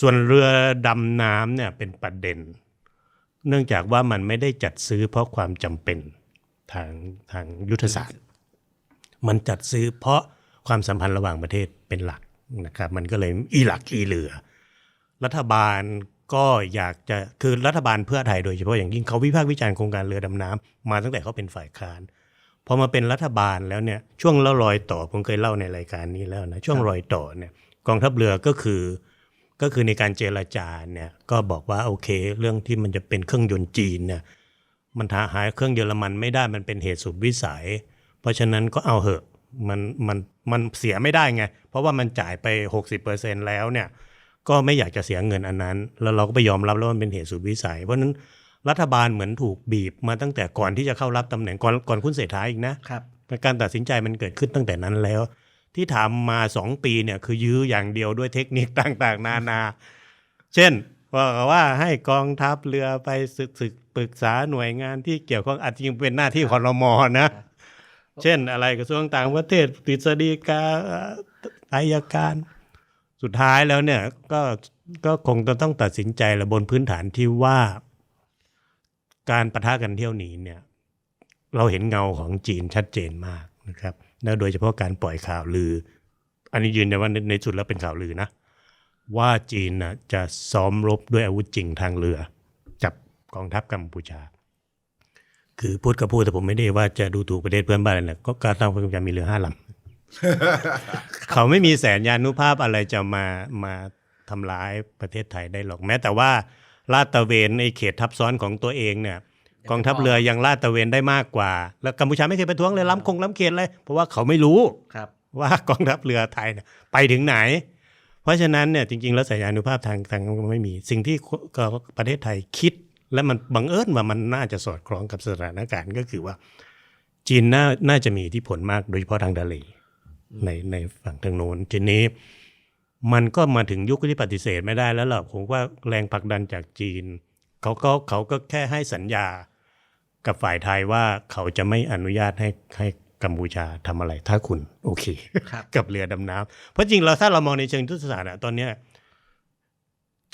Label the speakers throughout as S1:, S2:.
S1: ส่วนเรือดำน้ำเนี่ยเป็นประเด็น เนื่องจากว่ามันไม่ได้จัดซื้อเพราะความจำเป็นทางทางยุทธศาสตร์ มันจัดซื้อเพราะความสัมพันธ์ระหว่างประเทศเป็นหลักนะครับ มันก็เลยอีหลักอีเหลือ รัฐบาลก็อยากจะคือรัฐบาลเพื่อไทยโดยเฉพาะอย่างยิ่งเขาวิพากษ์วิจารณ์โครงการเรือดำน้ำมาตั้งแต่เขาเป็นฝ่ายค้านพอมาเป็นรัฐบาลแล้วเนี่ยช่วงละรอยต่อผมเคยเล่าในรายการนี้แล้วนะช่วงรอยต่อเนี่ยกองทัพเรือก็คือ ก็คือในการเจรจาเนี่ยก็บอกว่าโอเค เรื่องที่มันจะเป็นเครื่องยนต์จีนเนี่ยมันหาหาเครื่องเยอรมันไม่ได้มันเป็นเหตุสุดวิสัย เพราะฉะนั้นก็เอาเหอะมันมันมันเสียไม่ได้ไง เพราะว่ามันจ่ายไป 60%แล้วเนี่ยก็ไม่อยากจะเสียเงินอันนั้น แล้วเราก็ไปยอมรับแล้วว่ามันเป็นเหตุสุดวิสัย เพราะฉะนั้นรัฐบาลเหมือนถูกบีบมาตั้งแต่ก่อนที่จะเข้ารับตำแหน่งก่อนก่อนคุณเศรษฐาอีกนะ
S2: ครับ
S1: การตัดสินใจมันเกิดขึ้นตั้งแต่นั้นแล้ว ที่ทำมาสองปีเนี่ยคือยื้ออย่างเดียวด้วยเทคนิคต่างๆ นานา เช่นว่าว่าให้กองทัพเรือไปศึกศึกปรึกษาหน่วยงานที่เกี่ยวข้องอาจจะยังเป็นหน้าที่คอรมอนะ เช่นอะไรกระทรวงต่างประเทศกฤษฎีกาอายการ สุดท้ายแล้วเนี่ยก็ก็คงจะต้องตัดสินใจระบนพื้นฐานที่ว่า การประทะกันเที่ยวหนีเนี่ย เราเห็นเงาของจีนชัดเจนมาก นะครับแล้วโดยเฉพาะการปล่อยข่าวลือ อันนี้ยืนยันว่าในในสุดแล้วเป็นข่าวลือนะ ว่าจีนนะจะซ้อมรบด้วยอาวุธจริงทางเรือ จับกองทัพกัมพูชา คือพูดก็พูดแต่ผมไม่ได้ว่าจะดูถูกประเทศเพื่อนบ้านเลยนะก็การตั้งกัมพูชามีเรือห้าลำเขาไม่มีแสนยานุภาพอะไรจะมามาทำร้ายประเทศไทยได้หรอกแม้แต่ว่าลาดตระเวนในเขตทับซ้อนของตัวเองเนี่ย กองทัพเรือยังลาดตระเวนได้มากกว่า แล้วกัมพูชาไม่เคยประท้วงเลยล้ำคงล้ำเขตเลยเพราะว่าเขาไม่รู้
S2: ครับ
S1: ว่ากองทัพเรือไทยเนี่ยไปถึงไหน เพราะฉะนั้นเนี่ยจริงๆ แล้วสัญญานุภาพทางทางไม่มี สิ่งที่ก็ประเทศไทยคิด และมันบังเอิญว่ามันน่าจะสอดคล้องกับสถานการณ์ก็คือว่า จีนน่าน่าจะมีอิทธิพลมากโดยเฉพาะทางทะเลในในฝั่งทางโน้นทีนี้มันก็มาถึงยุคที่ปฏิเสธไม่ได้แล้วล่ะผมว่าแรงผลักดันจากจีน เขาก็เขาก็แค่ให้สัญญา กับฝ่ายไทยว่าเขาจะไม่อนุญาตให้ให้กัมพูชาทำอะไรถ้าคุณ โอเค
S2: ครับ
S1: กับเรือดำน้ำเพราะจริงเราถ้าเรามองในเชิงยุทธศาสตร์อะตอนเนี้ย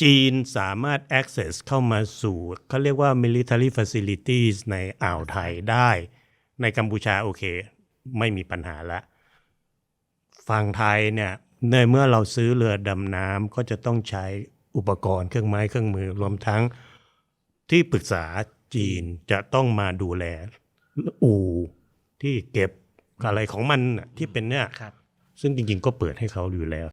S1: จีนสามารถ access เข้ามาสู่เขาเรียกว่า military facilities ในอ่าวไทยได้ ในกัมพูชาโอเค ไม่มีปัญหาละฝั่งไทยเนี่ยในเมื่อเราซื้อเรือดำน้ำก็จะต้องใช้อุปกรณ์เครื่องไม้เครื่องมือรวมทั้งที่ปรึกษา จีนจะต้องมาดูแล อู่ที่เก็บอะไรของมันน่ะที่เป็นเนี่ย
S2: ครับ
S1: ซึ่งจริงๆก็เปิดให้เขาอยู่แล้ว